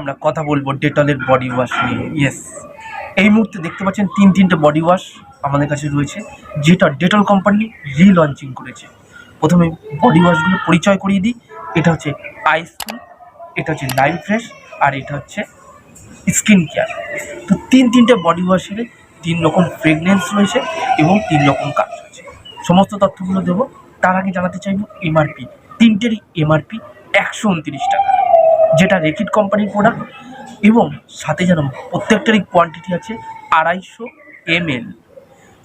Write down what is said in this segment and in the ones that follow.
আমরা কথা বলব ডেটলের বডি ওয়াশ নিয়ে। ইয়েস এই মুহূর্তে দেখতে পাচ্ছেন তিন তিনটে বডি ওয়াশ আমাদের কাছে রয়েছে, যেটা ডেটল কোম্পানি রিলঞ্চিং করেছে। প্রথমে বডি ওয়াশগুলো পরিচয় করিয়ে দিই। এটা হচ্ছে আইসকুল এটা হচ্ছে লাইম ফ্রেশ আর এটা হচ্ছে স্কিন কেয়ার তো তিন তিনটে বডি ওয়াশের তিন রকম ফ্রেগনেন্স রয়েছে এবং তিন রকম কাজ রয়েছে। সমস্ত তথ্যগুলো দেবো। তার আগে জানাতে চাইব এমআরপি তিনটেরই এমআরপি একশো উনত্রিশ টাকা। যেটা রেকিড কোম্পানির প্রোডাক্ট এবং সাথে যেন প্রত্যেকটারই কোয়ান্টিটি আছে আড়াইশো এমএল।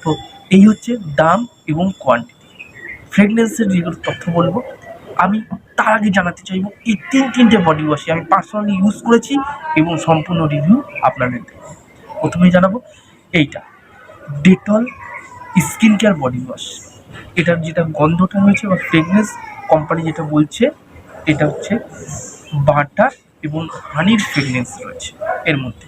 তো এই হচ্ছে দাম এবং কোয়ান্টিটি ফ্রেগনেন্সের যেগুলো তথ্য বলব, আমি তার আগে জানাতে চাইব, এই তিন তিনটে বডি ওয়াশে আমি পার্সোনালি ইউজ করেছি এবং সম্পূর্ণ রিভিউ আপনাদের প্রথমেই জানাব, এইটা Dettol skin care body wash এটার যেটা গন্ধটা রয়েছে বা ফ্রেগনেন্স কোম্পানি যেটা বলছে, এটা হচ্ছে বাটার এবং হানির ফ্রেগনেন্স রয়েছে এর মধ্যে।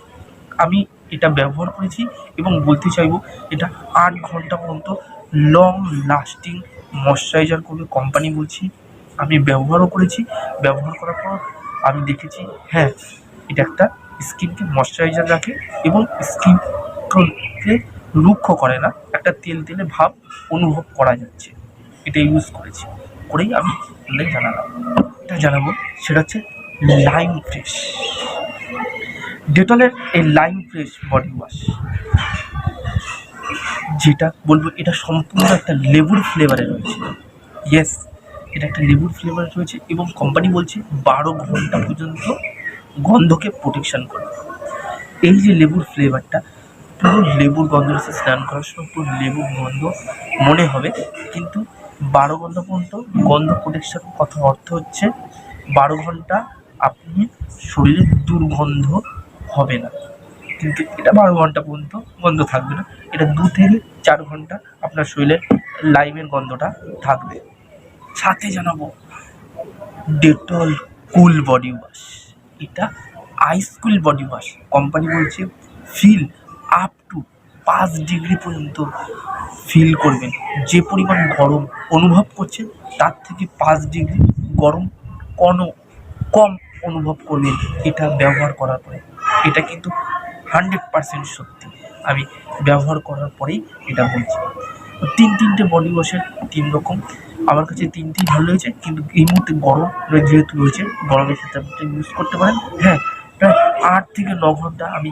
আমি এটা ব্যবহার করেছি এবং বলতে চাইব, এটা আট ঘণ্টা পর্যন্ত লং লাস্টিং ময়শ্চারাইজার করবে কোম্পানি বলছি। আমি ব্যবহারও করেছি, ব্যবহার করার পর আমি দেখেছি হ্যাঁ এটা একটা স্কিনকে ময়শ্চারাইজার রাখে এবং স্কিনকে রুক্ষ করে না, একটা তেল তেলে ভাব অনুভব করা যাচ্ছে। এটা ইউজ করেছি। করেই আমি আপনাদের জানালাম। এটা জানাব, সেটা হচ্ছে লাইম ফ্রেশ ডেটলের এই লাইম ফ্রেশ বডি ওয়াশ যেটা বলব, এটা সম্পূর্ণ একটা লেবুর ফ্লেভারে রয়েছে। ইয়েস এটা একটা লেবুর ফ্লেভারে রয়েছে এবং কোম্পানি বলছে বারো ঘণ্টা পর্যন্ত গন্ধকে প্রোটেকশন করে। এই যে লেবুর ফ্লেভারটা পুরো লেবুর গন্ধ রয়েছে, স্নান করার সময় পুরো লেবুর গন্ধ মনে হবে, কিন্তু বারো ঘণ্টা পর্যন্ত গন্ধ প্রোটেকশন কথা অর্থ হচ্ছে বারো ঘণ্টা আপনি শরীরে দুর্গন্ধ হবে না। কিন্তু এটা বারো ঘণ্টা পর্যন্ত গন্ধ থাকবে না। এটা দু থেকে চার ঘণ্টা আপনার শরীরে লাইমের গন্ধটা থাকবে। সাথে জানাব ডেটল কুল বডি ওয়াশ। এটা ice cool body wash. Company বলছে ফিল আপ টু পাঁচ ডিগ্রি পর্যন্ত ফিল করবেন। যে পরিমাণ গরম অনুভব করছেন, তার থেকে পাঁচ ডিগ্রি গরম কোনো কম অনুভব করবেন এটা ব্যবহার করার পরে। এটা কিন্তু হান্ড্রেড পারসেন্ট সত্যি। আমি ব্যবহার করার পরেই এটা বলছি। তিন তিনটে বডি ওয়াশের তিন রকম। আমার কাছে তিনটেই ভালো লেগেছে, কিন্তু এই মুহূর্তে গরম যেহেতু রয়েছে, গরমের ক্ষেত্রে আপনি ইউজ করতে পারেন। হ্যাঁ প্রায় আট থেকে ন ঘণ্টা আমি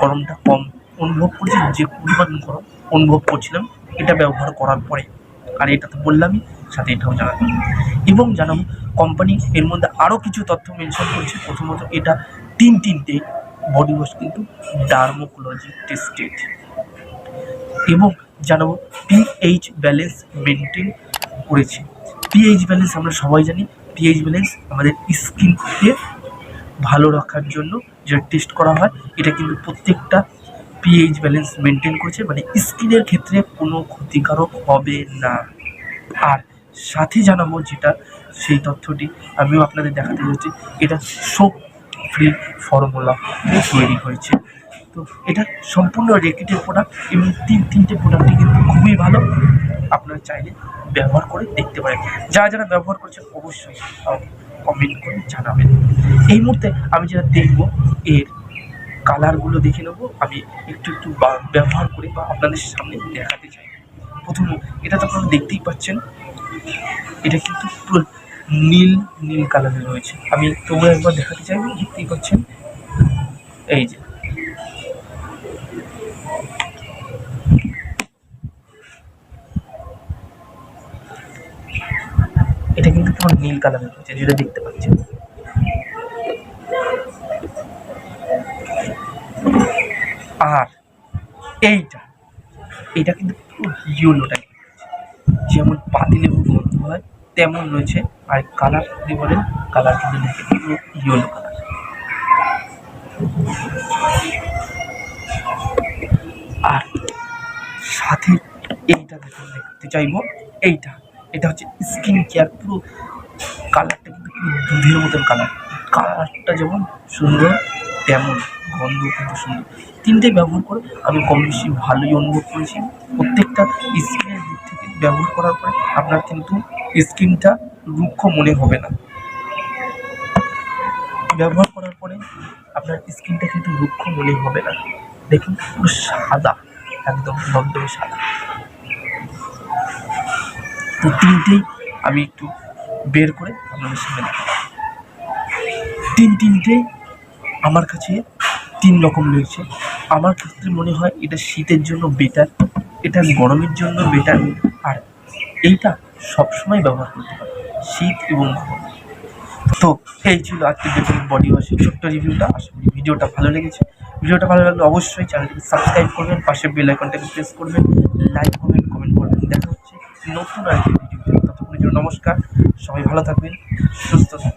গরমটা কম অনুভব করছি, যে পরিমাণ গরম অনুভব করছিলাম, এটা ব্যবহার করার পরে। আর এটা তো বললামই, সাথে এটাও জানাব এবং জানাব কোম্পানি এর মধ্যে আরও কিছু তথ্য মেনশন করেছে। প্রথমত এটা তিন তিনটে বডি ওয়াশ কিন্তু ডার্মোকোলজি টেস্টেড এবং জানাব পিএইচ ব্যালেন্স মেনটেন করেছে। পিএইচ ব্যালেন্স আমরা সবাই জানি পিএইচ ব্যালেন্স আমাদের স্কিনকে ভালো রাখার জন্য যেটা টেস্ট করা হয়, এটা কিন্তু প্রত্যেকটা পিএইচ ব্যালেন্স মেনটেন করছে মানে স্কিনের ক্ষেত্রে কোনো ক্ষতিকারক হবে না। আর সাথে জানাব যেটা, সেই তথ্যটি আমিও আপনাদের দেখাতে যাচ্ছি। এটা সোপ ফ্রি ফর্মুলা তৈরি হয়েছে। তো এটা সম্পূর্ণ রেকেটের প্রোডাক্ট এবং তিন, তিনটে প্রোডাক্টই কিন্তু খুবই ভালো। আপনারা চাইলে ব্যবহার করে দেখতে পারেন। যারা যারা ব্যবহার করছে অবশ্যই কমেন্ট করে জানাবেন। এই মুহূর্তে আমি যেটা দেখব, এর কালারগুলো দেখে নেব। আমি একটু একটু ব্যবহার করে বা আপনাদের সামনে দেখাতে চাই। প্রথম, এটা তো আপনারা দেখতেই পাচ্ছেন, এটা কিন্তু পুরো নীল নীল কালারের রয়েছে। আমি তবুও একবার দেখাতে চাইব দেখতেই পাচ্ছেন। এই যে। এটা কিন্তু পুরো নীল কালারের রয়েছে, যেটা দেখতে পাচ্ছেন। আর এইটা এটা কিন্তু পুরো ইয়েলোটা যেমন পাতিলেবুর গন্ধ হয়, তেমন রয়েছে। আর কালার যদি বলেন কালার কিন্তু দেখে পুরো ইয়েলো কালার আর সাথে এইটা দেখুন দেখতে চাইব। এইটা, এটা হচ্ছে স্কিন কেয়ার পুরো কালারটা কিন্তু দুধের মতন কালার কালারটা যেমন সুন্দর, তেমন। গন্ধ কিন্তু সুন্দর তিনটে ব্যবহার করে আমি কম বেশি ভালোই অনুভব করেছি। প্রত্যেকটা স্কিনের দিক থেকে ব্যবহার করার পরে আপনার কিন্তু স্কিনটা রুক্ষ মনে হবে না। ব্যবহার করার পরে আপনার স্কিনটা কিন্তু রুক্ষ মনে হবে না। দেখুন, পুরো সাদা, একদম দমদমে সাদা। তো তিনটেই আমি একটু বের করে আপনাদের সামনে তিন তিনটেই আমার কাছে তিন রকম রয়েছে। আমার ক্ষেত্রে মনে হয় এটা শীতের জন্য বেটার এটা গরমের জন্য বেটার আর এইটা সবসময় ব্যবহার করতে পারে শীত এবং গরম। তো এই ছিল আজকে ডেভেলপ বডি ওয়াশের ছোট্ট রিভিউটা আশা করি ভিডিওটা ভালো লেগেছে। ভিডিওটা ভালো লাগলে অবশ্যই চ্যানেলটিকে সাবস্ক্রাইব করবেন পাশে বেল আইকনটাকে প্রেস করবেন লাইক করবেন কমেন্ট করবেন। দেখা হচ্ছে নতুন আরেকটি ভিডিওতে ততক্ষণের জন্য নমস্কার, সবাই ভালো থাকবেন, সুস্থ থাকবেন।